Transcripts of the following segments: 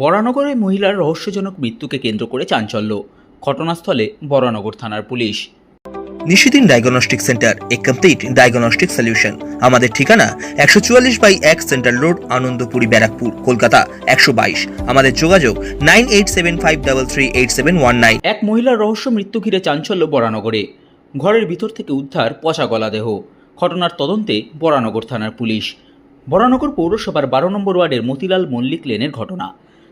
বরানগরে মহিলার রহস্যজনক মৃত্যুকে কেন্দ্র করে চাঞ্চল্য। ঘটনাস্থলে বরানগর থানার police. Nishidin diagnostic centre a complete diagnostic solution. আমাদের ঠিকানা একশো চুয়াল্লিশ বাই এক সেন্ট্রাল রোড আনন্দপুরি ব্যারাকপুর কলকাতা একশো বাইশ। আমাদের যোগাযোগ nine eight seven five double three eight seven one nine. এক মহিলার রহস্য মৃত্যু ঘিরে চাঞ্চল্য বরানগরে। ঘরের ভিতর থেকে উদ্ধার পচা গলা দেহ। ঘটনার তদন্তে বরানগর থানার পুলিশ। বরানগর পৌরসভার বারো নম্বর ওয়ার্ডের মতিলাল মল্লিক লেনের ঘটনা।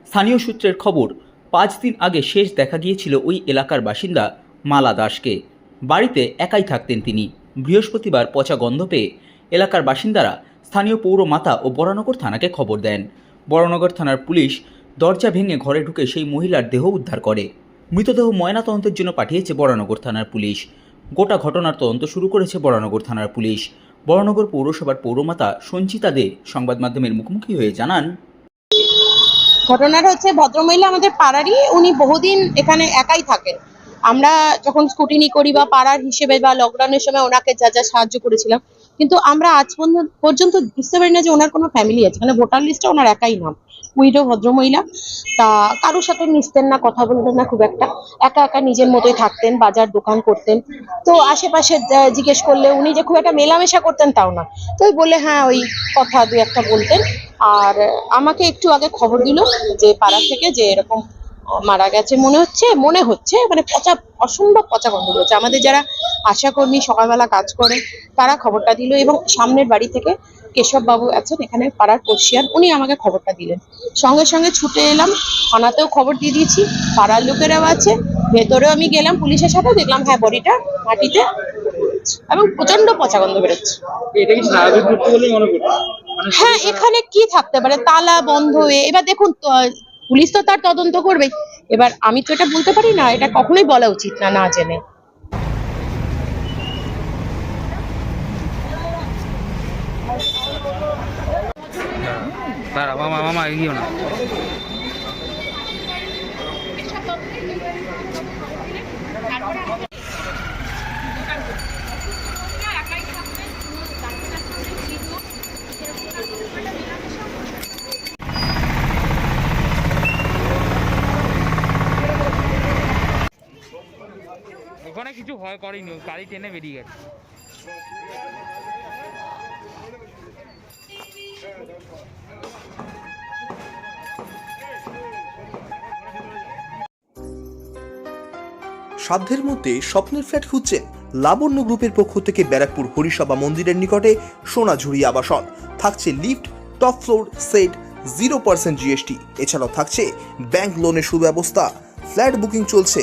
স্থানীয় সূত্রের খবর, পাঁচ দিন আগে শেষ দেখা গিয়েছিল ওই এলাকার বাসিন্দা মালা দাসকে। বাড়িতে একাই থাকতেন তিনি। বৃহস্পতিবার পচা গন্ধ পেয়ে এলাকার বাসিন্দারা স্থানীয় পৌরমাতা ও বরানগর থানাকে খবর দেন। বরানগর থানার পুলিশ দরজা ভেঙে ঘরে ঢুকে সেই মহিলার দেহ উদ্ধার করে। মৃতদেহ ময়নাতদন্তের জন্য পাঠিয়েছে বরানগর থানার পুলিশ। গোটা ঘটনার তদন্ত শুরু করেছে বরানগর থানার পুলিশ। বরানগর পৌরসভার পৌরমাতা সঞ্চিতা দে সংবাদ মাধ্যমের মুখোমুখি হয়ে জানান ঘটনাটা হচ্ছে ভদ্রমহিলা আমাদের পাড়ারই, উনি বহুদিন এখানে একাই থাকেন। আমরা যখন স্কুটিনি করি বা পাড়ার হিসেবে বা লকডাউনের সময় ওনাকে যা যা সাহায্য করেছিলাম, কিন্তু আমরা আজ পর্যন্ত- বুঝতে পারি না যে ওনার কোনো ফ্যামিলি আছে। মানে ভোটার লিস্টে ওনার একাই নাম। উইডো ভদ্রমহিলা, তা কারোর সাথে মিশতেন না, কথা বলতেন না খুব একটা। একা একা নিজের মতোই থাকতেন, বাজার দোকান করতেন। তো আশেপাশে জিজ্ঞেস করলে উনি যে খুব একটা মেলামেশা করতেন তাও না। তো বলে হ্যাঁ ওই কথা দু একটা বলতেন। আর আমাকে একটু আগে খবর দিল যে পাড়া থেকে যে এরকম মারা গেছে মনে হচ্ছে মনে হচ্ছে মানে পচা, অসম্ভব পচা গন্ধ রয়েছে আমাদের যারা আশাকর্মী, সকালবেলা কাজ করে, তারা খবরটা দিল এবং সামনের বাড়ি থেকে কেশব বাবু আছেন, এখানে পাড়ার পড়শিয়ান, উনি আমাকে খবরটা দিলেন। সঙ্গে সঙ্গে ছুটে এলাম, থানাতেও খবর দিয়ে দিয়েছি, পাড়ার লোকেরাও আছে, ভেতরেও আমি গেলাম, পুলিশের সাথে দেখলাম হ্যাঁ বডিটা মাটিতে এবং প্রচণ্ড পচা গন্ধ বেরোচ্ছে। হ্যাঁ এখানে কি থাকতে পারে? তালা বন্ধ হয়ে এবার দেখুন পুলিশ তো তার তদন্ত করবেই এবার আমি তো এটা বলতে পারি না এটা কখনোই বলা উচিত না না জেনে। ওখানে কিছু ভয় করেনি। গাড়ি টেনে বেরিয়ে গেছে। সাধ্যের মধ্যে স্বপ্নের ফ্ল্যাট খুঁজছেন লাবণ্য গ্রুপের পক্ষ থেকে ব্যারাকপুর হরিসভা মন্দিরের নিকটে সোনাঝুরি আবাসন। থাকছে lift, top floor, set, zero percent GST. এছাড়াও থাকছে ব্যাংক লোনের সুব্যবস্থা। ফ্ল্যাট বুকিং চলছে